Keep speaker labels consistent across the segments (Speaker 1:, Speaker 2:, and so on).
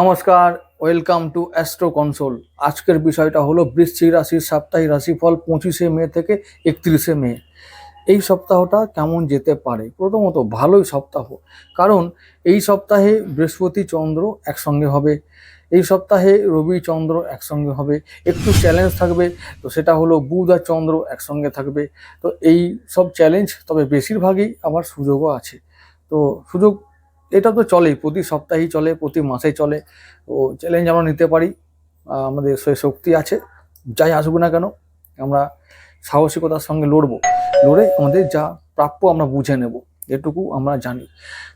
Speaker 1: নমস্কার welcome to astro console আজকের বিষয়টা হলো বৃশ্চিক রাশির সাপ্তাহিক রাশিফল পঁচিশে মে থেকে একত্রিশে মে। এই সপ্তাহটা কেমন যেতে পারে? প্রথমত, ভালোই সপ্তাহ। কারণ, এই সপ্তাহে বৃহস্পতি চন্দ্র একসঙ্গে হবে, এই সপ্তাহে রবি চন্দ্র একসঙ্গে হবে, একটু চ্যালেঞ্জ থাকবে, তো সেটা হলো বুধ আর চন্দ্র একসঙ্গে থাকবে। তো এই সব চ্যালেঞ্জ তবে বেশিরভাগই আবার সুযোগও আছে। তো সুযোগ এটা তো চলেই, প্রতি সপ্তাহেই চলে, প্রতি মাসে চলে। তো চ্যালেঞ্জ আমরা নিতে পারি আমাদের সে শক্তি আছে, যাই আসুক না কেন, আমরা সাহসিকতার সঙ্গে লড়বো। লড়ে আমাদের যা প্রাপ্য আমরা বুঝে নেব, এটুকু আমরা জানি।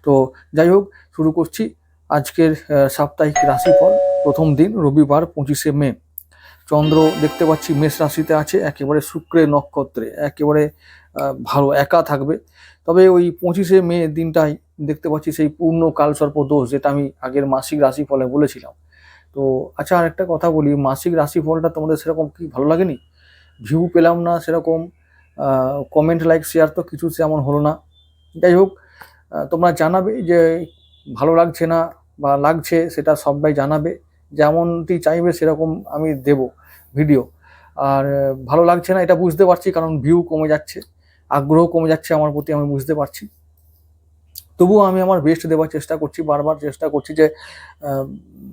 Speaker 1: তো যাই হোক, শুরু করছি আজকের সাপ্তাহিক রাশিফল, প্রথম দিন রবিবার পঁচিশে মে। চন্দ্র দেখতে পাচ্ছি মেষ রাশিতে আছে, একেবারে শুক্রের নক্ষত্রে, একেবারে ভালো, একা থাকবে। তবে ওই পঁচিশে মে দিনটাই দেখতে পাচ্ছি সেই পূর্ণ কালসর্প দোষ, যেটা আমি আগের মাসিক রাশিফলে বলেছিলাম। তো আচ্ছা আর একটা কথা বলি, মাসিক রাশিফলটা তোমাদের সেরকম কি ভালো লাগেনি? ভিউ পেলাম না সেরকম কমেন্ট লাইক শেয়ার তো কিছু তেমন হলো না। যাই হোক তোমরা জানাবে যে ভালো লাগছে না বা লাগছে সেটা সবাই জানাবে। যেমনটি চাইবে, সেরকম আমি দেব ভিডিও। আর ভালো লাগছে না, এটা বুঝতে পারছি, কারণ ভিউ কমে যাচ্ছে, আগ্রহ কমে যাচ্ছে আমার প্রতি, আমি বুঝতে পারছি। তবুও আমি আমার বেস্ট দেওয়ার চেষ্টা করছি, বারবার চেষ্টা করছি যে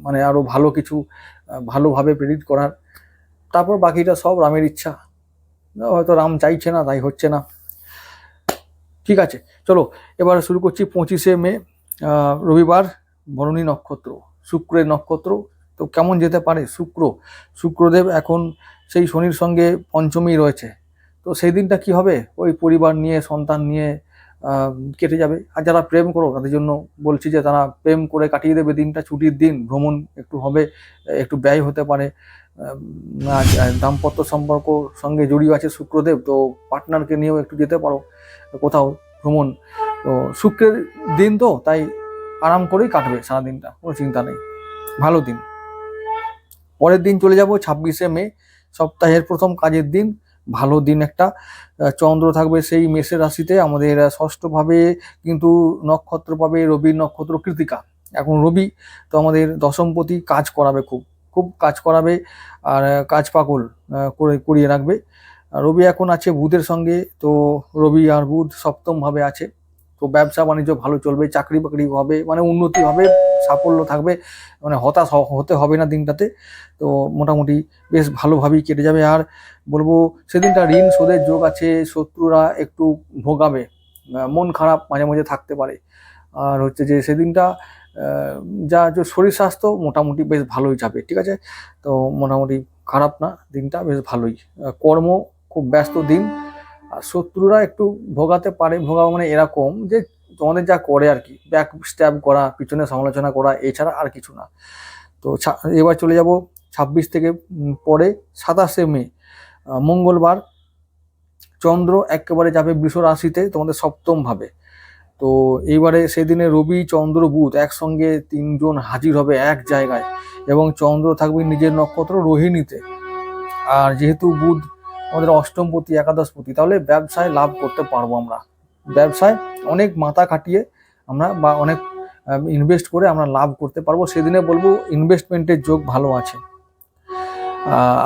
Speaker 1: মানে আরও ভালো কিছু ভালোভাবে প্রেডিক্ট করার। তারপর বাকিটা সব রামের ইচ্ছা। হয়তো রাম চাইছে না, তাই হচ্ছে না। ঠিক আছে, চলো, এবার শুরু করছি পঁচিশে মে রবিবার ভরণী নক্ষত্র, শুক্রের নক্ষত্র তো কেমন যেতে পারে? শুক্র। শুক্রদেব এখন সেই শনির সঙ্গে পঞ্চমী রয়েছে। তো সেই দিনটা কি হবে? ওই পরিবার নিয়ে, সন্তান নিয়ে কেটে যাবে। আর যারা প্রেম করো, তাদের জন্য বলছি যে তারা প্রেম করে কাটিয়ে দেবে দিনটা। ছুটির দিন, ভ্রমণ একটু হবে, একটু ব্যয় হতে পারে। দাম্পত্য সম্পর্ক সঙ্গে জড়িয়ে আছে শুক্রদেব, তো পার্টনারকে নিয়েও একটু যেতে পারো। কোথাও ভ্রমণ। তো শুক্রের দিন তো, তাই আরাম করেই কাটবে সারাদিনটা, কোনো চিন্তা নেই। ভালো দিন। পরের দিন চলে যাব, ছাব্বিশে মে, সপ্তাহের প্রথম কাজের দিন। ভালো দিন একটা চন্দ্র থাকবে সেই মেষের রাশিতে। আমাদের ষষ্ঠভাবে কিন্তু নক্ষত্র পাবে রবির নক্ষত্র কৃতিকা। এখন রবি তো আমাদের দশমপতি কাজ করাবে খুব খুব কাজ করাবে আর কাজ পাগল করে, করিয়ে রাখবে। রবি এখন আছে বুধের সঙ্গে, তো রবি আর বুধ সপ্তমভাবে আছে। তো ব্যবসা বাণিজ্য ভালো চলবে, চাকরি বাকরি হবে মানে উন্নতি হবে, সাফল্য থাকবে মানে হতাশ হতে হবে না দিনটাতে। তো মোটামুটি বেশ ভালোভাবেই কেটে যাবে। আর বলব সেদিনটা ঋণ শোধের যোগ আছে, শত্রুরা একটু ভোগাবে মন খারাপ মাঝে মাঝে থাকতে পারে। আর হচ্ছে যে সেদিনটা যা যে শরীর স্বাস্থ্য মোটামুটি বেশ ভালোই যাবে, ঠিক আছে? তো মোটামুটি খারাপ না, দিনটা বেশ ভালোই। কর্ম খুব ব্যস্ত দিন। শত্রুরা একটু ভোগাতে পারে ভোগা মানে এরকম যে তোমাদের যা করে আর কি ব্যাক স্ট্যাব করা, পিছনে সমালোচনা করা, এছাড়া আর কিছু না। তো এবার চলে যাব ছাব্বিশ থেকে পরে সাতাশে মে মঙ্গলবার। চন্দ্র একেবারে যাবে বৃষ রাশিতে, তোমাদের সপ্তম ভাবে। তো এইবারে সেদিনে রবি, চন্দ্র, বুধ একসঙ্গে তিনজন হাজির হবে এক জায়গায় এবং চন্দ্র থাকবে নিজের নক্ষত্র রোহিণীতে। আর যেহেতু বুধ আমাদের অষ্টমপতি একাদশপতি তাহলে ব্যবসায় লাভ করতে পারব আমরা। ব্যবসায় অনেক মাথা খাটিয়ে আমরা বা অনেক ইনভেস্ট করে আমরা লাভ করতে পারব। সেদিনে বলব ইনভেস্টমেন্টের যোগ ভালো আছে।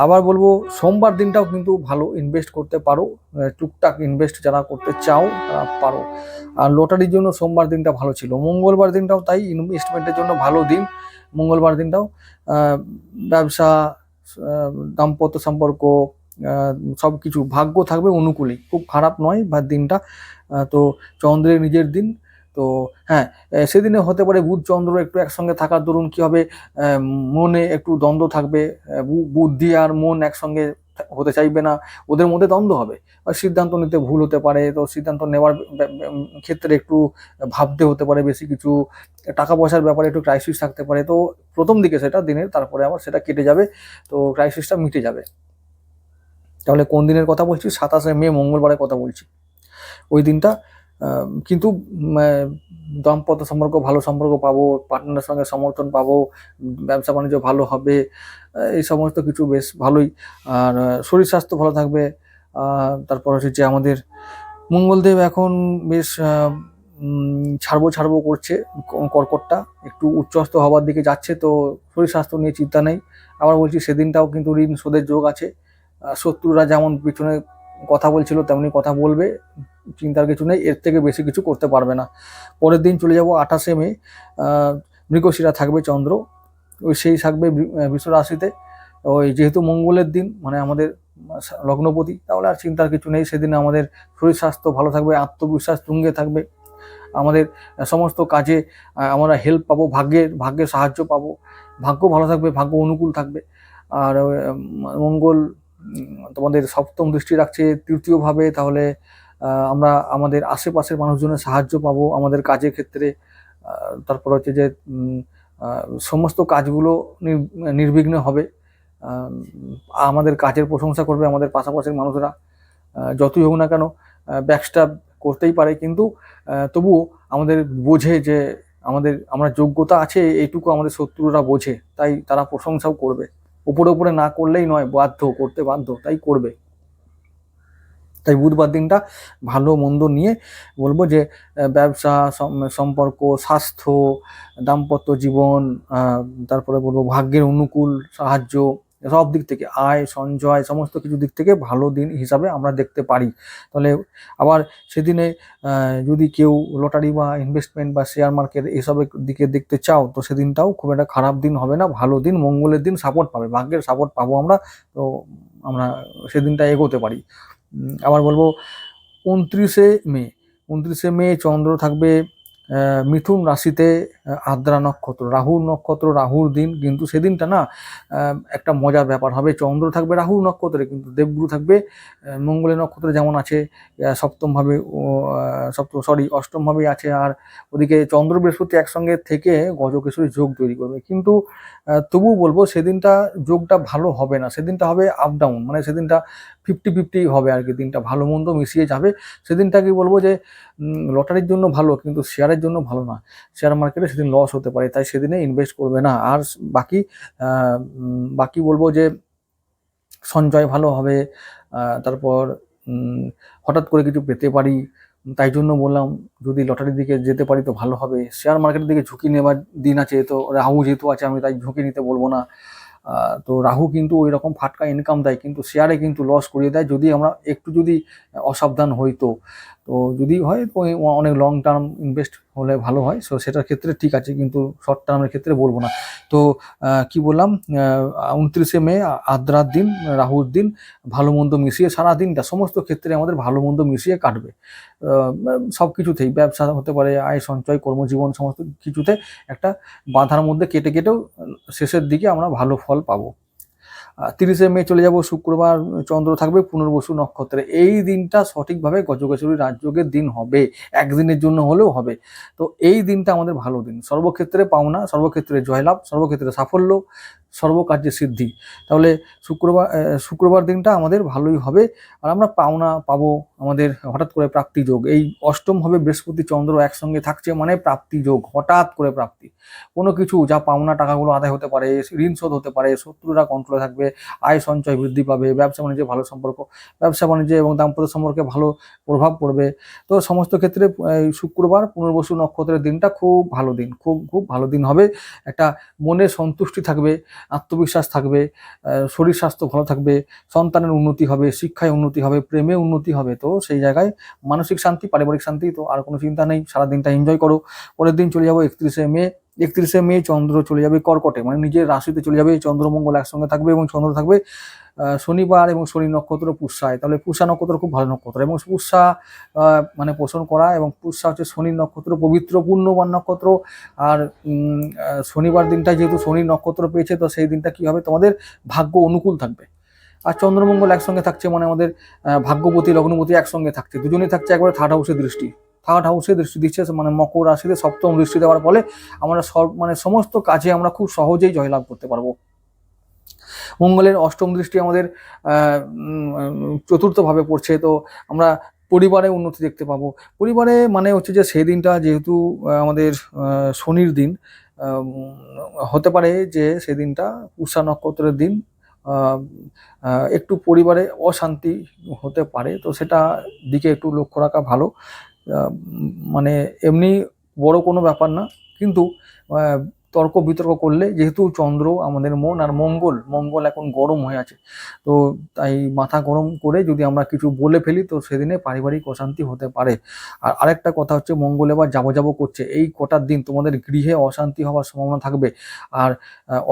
Speaker 1: আবার বলব সোমবার দিনটাও কিন্তু ভালো ইনভেস্ট করতে পারো। টুকটাক ইনভেস্ট যারা করতে চাও, তারা পারো। আর লটারির জন্য সোমবার দিনটা ভালো ছিল। মঙ্গলবার দিনটাও তাই ইনভেস্টমেন্টের জন্য ভালো দিন। মঙ্গলবার দিনটাও ব্যবসা দাম্পত্য সম্পর্ক সব কিছু ভাগ্য থাকবে অনুকূলেই। খুব খারাপ নয় বা দিনটা। তো চন্দ্রের নিজের দিন। তো হ্যাঁ সেদিনে হতে পারে বুধ, চন্দ্র একটু একসঙ্গে থাকার দরুন কি হবে মনে একটু দ্বন্দ্ব থাকবে। বুদ্ধি আর মন একসঙ্গে হতে চাইবে না। ওদের মধ্যে দ্বন্দ্ব হবে। আর সিদ্ধান্ত নিতে ভুল হতে পারে। তো সিদ্ধান্ত নেওয়ার বে- বে- ক্ষেত্রে একটু ভাবতে হতে পারে বেশি কিছু। টাকা পয়সার ব্যাপারে একটু ক্রাইসিস থাকতে পারে। তো প্রথম দিকে সেটা, দিনের, তারপরে আবার সেটা কেটে যাবে। তো ক্রাইসিসটা মিটে যাবে। তাহলে কোন দিনের কথা বলছি? সাতাশে মে, মঙ্গলবারের কথা বলছি। ওই দিনটা কিন্তু দাম্পত্য সম্পর্ক, ভালো সম্পর্ক পাবো পার্টনারের সঙ্গে সমর্থন পাবো, ব্যবসা বাণিজ্য ভালো হবে এই সমস্ত কিছু বেশ ভালোই। আর শরীর স্বাস্থ্য ভালো থাকবে। তারপর হচ্ছে যে আমাদের মঙ্গলদেব এখন বেশ ছাড়বো ছাড়বো করছে কর্কটটা। একটু উচ্চস্ত হওয়ার দিকে যাচ্ছে, তো শরীর স্বাস্থ্য নিয়ে চিন্তা নেই। আবার বলছি সেদিনটাও কিন্তু ঋণ শোধের যোগ আছে। শত্রুরা যেমন পিছনে কথা বলছিল তেমনি কথা বলবে চিন্তার কিছু নেই এর থেকে বেশি কিছু করতে পারবে না। পরের দিন চলে যাব আঠাশে মে মৃগশিরা থাকবে চন্দ্র ওই সেই থাকবে বৃ- আহ, বৃষ রাশিতে। ওই যেহেতু মঙ্গলের দিন মানে আমাদের লগ্নপতি তাহলে আর চিন্তার কিছু নেই সেদিন আমাদের শরীর স্বাস্থ্য ভালো থাকবে আত্মবিশ্বাস তুঙ্গে থাকবে। আমাদের সমস্ত কাজে আমরা হেল্প পাবো ভাগ্যের ভাগ্যের সাহায্য পাবো। ভাগ্য ভালো থাকবে ভাগ্য অনুকূল থাকবে। আর মঙ্গল তোমাদের সপ্তম দৃষ্টি রাখছে তৃতীয়ভাবে, তাহলে আমরা আমাদের আশেপাশের মানুষজনের সাহায্য পাবো আমাদের কাজের ক্ষেত্রে। তারপর হচ্ছে যে সমস্ত কাজগুলো নির- নির্বিঘ্ন হবে। আমাদের কাজের প্রশংসা করবে আমাদের পাশাপাশির মানুষরা যতই হোক না কেন ব্যাকস্টাপ করতেই পারে। কিন্তু তবুও আমাদের বোঝে যে, আমাদের, আমরা যোগ্যতা আছে, এইটুকু আমাদের শত্রুরা বোঝে, তাই তারা প্রশংসাও করবে। উপরে উপরে না করলেই নয়, বাধ্য, করতে বাধ্য, তাই করবে। তাই বুধবার দিনটা ভালো মন্দ নিয়ে বলব যে ব্যবসা সম্পর্ক, স্বাস্থ্য, দাম্পত্য জীবন তারপরে বলব ভাগ্যের অনুকূল সাহায্য সব দিক থেকে, আয়, সঞ্চয়, সমস্ত কিছু দিক থেকে ভালো দিন হিসাবে আমরা দেখতে পারি। তাহলে আবার সেদিনে যদি কেউ লটারি বা ইনভেস্টমেন্ট বা শেয়ার মার্কেট এসবের দিকে দেখতে চাও, তো সেদিনটাও খুব একটা খারাপ দিন হবে না, ভালো দিন, মঙ্গলের দিন সাপোর্ট পাবে, ভাগ্যের সাপোর্ট পাবো আমরা, তো আমরা সেদিনটা এগোতে পারি। আবার বলব, উনত্রিশে মে উনত্রিশে মে চন্দ্র থাকবে মিথুন রাশিতে আদ্রা নক্ষত্র। রাহুর নক্ষত্র, রাহুর দিন, কিন্তু সেদিনটা না একটা মজার ব্যাপার হবে। চন্দ্র থাকবে রাহুর নক্ষত্রে, কিন্তু দেবগুরু থাকবে মঙ্গলের নক্ষত্রে যেমন আছে সপ্তমভাবে সপ্তম সরি অষ্টমভাবে আছে, আর ওদিকে চন্দ্র বৃহস্পতি একসঙ্গে থেকে গজকেশরী যোগ তৈরি করবে। কিন্তু তবুও বলব, সেদিনটা যোগটা ভালো হবে না। সেদিনটা হবে আপ ডাউন মানে সেদিনটা ফিফটি ফিফটি হবে আর কি, দিনটা ভালো মন্দ মিশিয়ে যাবে। সেদিনটা কি বলব যে লটারির জন্য ভালো কিন্তু শেয়ারের জন্য ভালো না। শেয়ার মার্কেটে সেদিন লস হতে পারে, তাই সেদিনে ইনভেস্ট করবে না। আর বাকি বাকি বলব যে, সঞ্চয় ভালো হবে তারপর হঠাৎ করে কিছু পেতে পারি, তাই জন্য বললাম, যদি লটারির দিকে যেতে পারি তো ভালো হবে। শেয়ার মার্কেটের দিকে ঝুঁকি নেওয়ার দিন আছে, তো রাহু যেহেতু আছে, আমি তাই ঝুঁকি নিতে বলব না। তো রাহু কিন্তু ওই রকম ফাটকা ইনকাম দেয়, কিন্তু শেয়ারে কিন্তু লস করিয়ে দেয়। যদি আমরা একটু যদি অসাবধান হই তো তো যদি হয় তো অনেক লং টার্ম ইনভেস্ট হলে ভালো হয়। সো সেটার ক্ষেত্রে ঠিক আছে, কিন্তু শর্ট টার্মের ক্ষেত্রে বলব না। তো কি বললাম উনত্রিশে মে, আদ্রার দিন, রাহুর দিন ভালো মন্দ মিশিয়ে সারা দিনটা, সমস্ত ক্ষেত্রে আমাদের ভালো মন্দ মিশিয়ে কাটবে। সব কিছুতেই ব্যবসা হতে পারে, আয় সঞ্চয়, কর্মজীবন, সমস্ত কিছুতে একটা বাধার মধ্যে কেটে কেটেও শেষের দিকে আমরা ভালো ফল পাবো। তিরিশে মে চলে যাব, শুক্রবার চন্দ্র থাকবে, পুনর্বসু নক্ষত্রে। এই দিনটা সঠিকভাবে গজকেশরী রাজযোগের দিন হবে, একদিনের জন্য হলেও হবে। তো এই দিনটা আমাদের ভালো দিন। সর্বক্ষেত্রে পাওনা, সর্বক্ষেত্রে জয়লাভ, সর্বক্ষেত্রে সাফল্য, সর্বকার্যে সিদ্ধি। তাহলে শুক্রবার শুক্রবার দিনটা আমাদের ভালোই হবে। আর আমরা পাওনা পাবো আমাদের হঠাৎ করে প্রাপ্তি যোগ। এই অষ্টম হবে বৃহস্পতি চন্দ্র একসঙ্গে থাকছে মানে প্রাপ্তি যোগ, হঠাৎ করে প্রাপ্তি। কোনো কিছু যা পাওনা টাকাগুলো আদায় হতে পারে, ঋণ শোধ হতে পারে, শত্রুরা কন্ট্রোলে থাকবে আয় সঞ্চয় বৃদ্ধি পাবে, ব্যবসা বাণিজ্যে ভালো সম্পর্ক, ব্যবসা বাণিজ্য এবং দাম্পত্য সম্পর্কে ভালো প্রভাব পড়বে। তো সমস্ত ক্ষেত্রে, এই শুক্রবার পুনর্বসু নক্ষত্রের দিনটা খুব ভালো দিন, খুব খুব ভালো দিন হবে। একটা মনে সন্তুষ্টি থাকবে, আত্মবিশ্বাস থাকবে শরীর স্বাস্থ্য ভালো থাকবে, সন্তানের উন্নতি হবে, শিক্ষায় উন্নতি হবে, প্রেমে উন্নতি হবে। তো সেই জায়গায় মানসিক শান্তি, পারিবারিক শান্তি, তো আর কোনো চিন্তা নেই, সারাদিনটা এনজয় করো। পরের দিন চলে যাব একত্রিশে মে একত্রিশে মে চন্দ্র চলে যাবে কর্কটে মানে নিজের রাশিতে চলে যাবে চন্দ্রমঙ্গল একসঙ্গে থাকবে এবং চন্দ্র থাকবে শনিবার এবং শনি নক্ষত্র পুষ্যায় তাহলে পুষ্যা নক্ষত্র খুব ভালো নক্ষত্র এবং পুষ্যা মানে পোষণ করা এবং পুষ্যা হচ্ছে শনি নক্ষত্র পবিত্র পূর্ণবান নক্ষত্র। আর শনিবার দিনটা যেহেতু শনি নক্ষত্র পেয়েছে তো সেই দিনটা কি হবে? তোমাদের ভাগ্য অনুকূল থাকবে। আর চন্দ্রমঙ্গল একসঙ্গে থাকছে মানে আমাদের আহ, ভাগ্যবতী লগ্নবতী একসঙ্গে থাকছে। দুজনেই থাকছে একবারে থার্ড হাউসের দৃষ্টি। থার্ড হাউসে দৃষ্টি দিচ্ছে মানে মকর রাশিতে সপ্তম দৃষ্টি দেওয়ার ফলে আমরা সব মানে সমস্ত কাজে আমরা খুব সহজেই জয়লাভ করতে পারব। মঙ্গলের অষ্টম দৃষ্টি আমাদের চতুর্থভাবে পড়ছে, তো আমরা পরিবারে উন্নতি দেখতে পাবো। পরিবারে মানে হচ্ছে যে সেই দিনটা যেহেতু আমাদের শনির দিন হতে পারে যে সেদিনটা উষা নক্ষত্রের দিন একটু পরিবারে অশান্তি হতে পারে, তো সেটা দিকে একটু লক্ষ্য রাখা ভালো। মানে এমনি বড় কোনো ব্যাপার না। কিন্তু তর্ক বিতর্ক করলে যেহেতু চন্দ্র আমাদের মন আর মঙ্গল মঙ্গল এখন গরম হয়ে আছে। তো তাই মাথা গরম করে যদি আমরা কিছু বলে ফেলি, তো সেদিনে পারিবারিক অশান্তি হতে পারে। আর আরেকটা কথা হচ্ছে, মঙ্গল এবার যাব যাব করছে। এই কটার দিন তোমাদের গৃহে অশান্তি হওয়ার সম্ভাবনা থাকবে। আর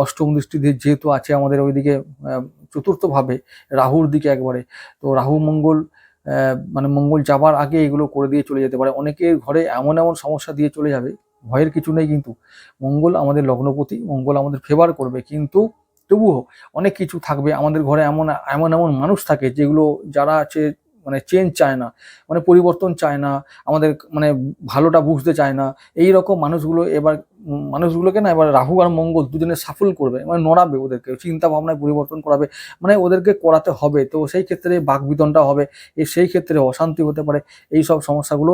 Speaker 1: অষ্টম দৃষ্টি যেহেতু আছে আমাদের ওইদিকে চতুর্থভাবে রাহুর দিকে একবারে। তো রাহু, মঙ্গল মানে মঙ্গল যাবার আগে এগুলো করে দিয়ে চলে যেতে পারে। অনেকের ঘরে এমন এমন সমস্যা দিয়ে চলে যাবে, ভয়ের কিছু নেই কিন্তু। মঙ্গল আমাদের লগ্নপতি, মঙ্গল আমাদের ফেভার করবে কিন্তু তবুও অনেক কিছু থাকবে। আমাদের ঘরে এমন এমন এমন মানুষ থাকে যেগুলো, যারা আছে মানে চেঞ্জ চায় না মানে পরিবর্তন চায় না, আমাদের মানে ভালোটা বুঝতে চায় না। এই রকম মানুষগুলো এবার মানুষগুলোকে না এবার রাহু আর মঙ্গল দুজনে সাফল করবে মানে নড়াবে ওদেরকে চিন্তা ভাবনায় পরিবর্তন করাবে মানে ওদেরকে করাতে হবে। তো সেই ক্ষেত্রে বাকবিতনটা হবে এই সেই ক্ষেত্রে অশান্তি হতে পারে এই সব সমস্যাগুলো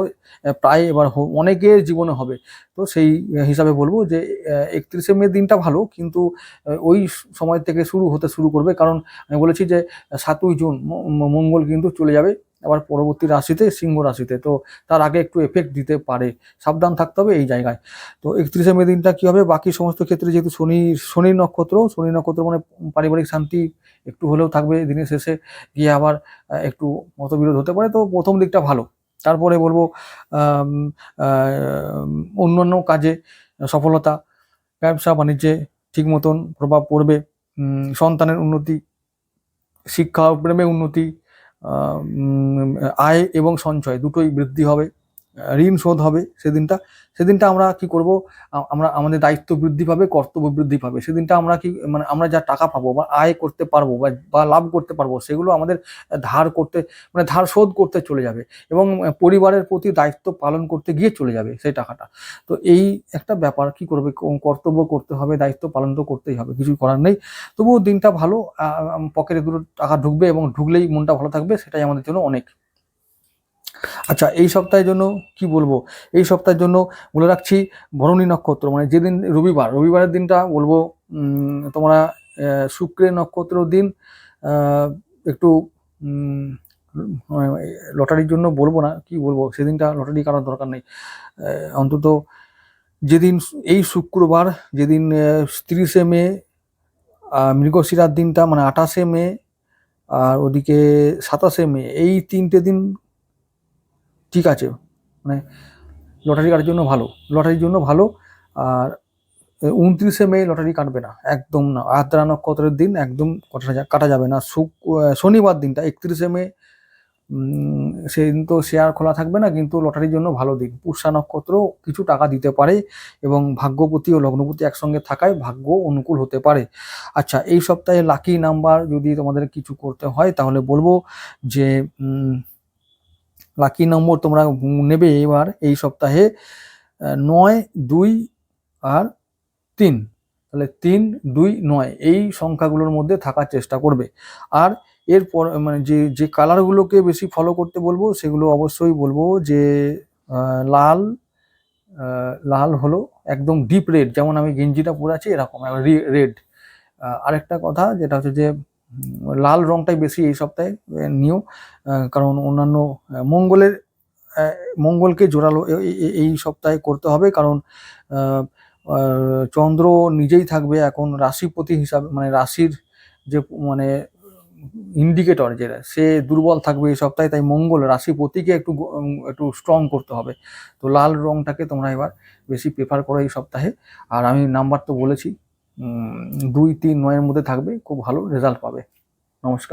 Speaker 1: প্রায় এবার অনেকের জীবনে হবে। তো সেই হিসাবে বলব যে একত্রিশে মে দিনটা ভালো, কিন্তু ওই সময় থেকে শুরু হতে শুরু করবে। কারণ আমি বলেছি যে, সাতই জুন মঙ্গল কিন্তু চলে যাবে। আবার পরবর্তী রাশিতে সিংহ রাশিতে। তো তার আগে একটু এফেক্ট দিতে পারে। সাবধান থাকতে হবে এই জায়গায়। তো একত্রিশে মে দিনটা কি হবে? বাকি সমস্ত ক্ষেত্রে যেহেতু শনি শনি নক্ষত্র শনি নক্ষত্র মানে পারিবারিক শান্তি একটু হলেও থাকবে দিনের শেষে। গিয়ে আবার একটু মতবিরোধ হতে পারে। তো প্রথম দিকটা ভালো। তারপরে বলব অন্যান্য কাজে সফলতা, ব্যবসা, বাণিজ্যে ঠিক মতন প্রভাব পড়বে। সন্তানের উন্নতি, শিক্ষা, প্রেমে উন্নতি আয় এবং সঞ্চয় দুটোই বৃদ্ধি হবে। ঋণ শোধ হবে সেদিনটা। সেদিনটা আমরা কি করব? আমরা আমাদের দায়িত্ব বৃদ্ধি পাবে, কর্তব্য বৃদ্ধি পাবে। সেদিনটা আমরা কি মানে আমরা যা টাকা পাবো বা আয় করতে পারব বা বা লাভ করতে পারব, সেগুলো আমাদের ধার করতে মানে ধার শোধ করতে চলে যাবে এবং পরিবারের প্রতি দায়িত্ব পালন করতে গিয়ে চলে যাবে সেই টাকাটা। তো এই একটা ব্যাপার, কি করবে কর্তব্য করতে হবে, দায়িত্ব পালন তো করতেই হবে কিছু করার নেই। তবুও দিনটা ভালো পকেটে দুটো টাকা ঢুকবে এবং ঢুকলেই মনটা ভালো থাকবে, সেটাই আমাদের জন্য অনেক আচ্ছা এই সপ্তাহের জন্য কি বলব? এই সপ্তাহের জন্য বলে রাখছি ভরণী নক্ষত্র মানে যেদিন রবিবার, রবিবারের দিনটা বলব তোমরা শুক্রের নক্ষত্র দিন একটু লটারির জন্য বলব না, কি বলব? সেদিনটা লটারি কাটার দরকার নেই। অন্তত যেদিন এই শুক্রবার, যেদিন তিরিশে মে মৃগশিরার দিনটা মানে আঠাশে মে, আর ওদিকে সাতাশে মে, এই তিনটে দিন ঠিক আছে মানে লটারি কাটার জন্য ভালো। লটারির জন্য ভালো, আর উনত্রিশে মে লটারি কাটবে না, একদম না। আদ্রা নক্ষত্রের দিন একদম কাটা যাবে না। শুক শনিবার দিনটা, একত্রিশে মে সেদিন তো শেয়ার খোলা থাকবে না, কিন্তু লটারির জন্য ভালো দিন। পুষা নক্ষত্র কিছু টাকা দিতে পারে এবং ভাগ্যপতি ও লগ্নপতি একসঙ্গে থাকায় ভাগ্য অনুকূল হতে পারে। আচ্ছা এই সপ্তাহে লাকি নাম্বার যদি তোমাদের কিছু করতে হয়, তাহলে বলব যে লাকি নম্বর তোমরা নেবে এবার এই সপ্তাহে নয়, দুই আর তিন। তাহলে তিন, দুই, নয়, এই সংখ্যাগুলোর মধ্যে থাকার চেষ্টা করবে। আর এরপর মানে যে যে কালারগুলোকে বেশি ফলো করতে বলব, সেগুলো অবশ্যই বলব যে লাল লাল হলো একদম ডিপ রেড যেমন আমি গেঞ্জিটা পরে আছি এরকম রেড আরেকটা কথা যেটা হচ্ছে যে লাল রংটাই বেশি এই সপ্তাহে নিও কারণ অন্যান্য মঙ্গলের মঙ্গলকে জোরালো এই সপ্তাহে করতে হবে কারণ চন্দ্র নিজেই থাকবে এখন রাশিপতি হিসাবে মানে রাশির যে মানে ইন্ডিকেটর যেটা সে দুর্বল থাকবে এই সপ্তাহে, তাই মঙ্গল রাশিপতিকে একটু একটু স্ট্রং করতে হবে। তো লাল রংটাকে তোমরা এবার বেশি প্রেফার করো এই সপ্তাহে। আর আমি নাম্বার তো বলেছি দুই তিন নয়ের মধ্যে থাকবে খুব ভালো রেজাল্ট পাবে। নমস্কার।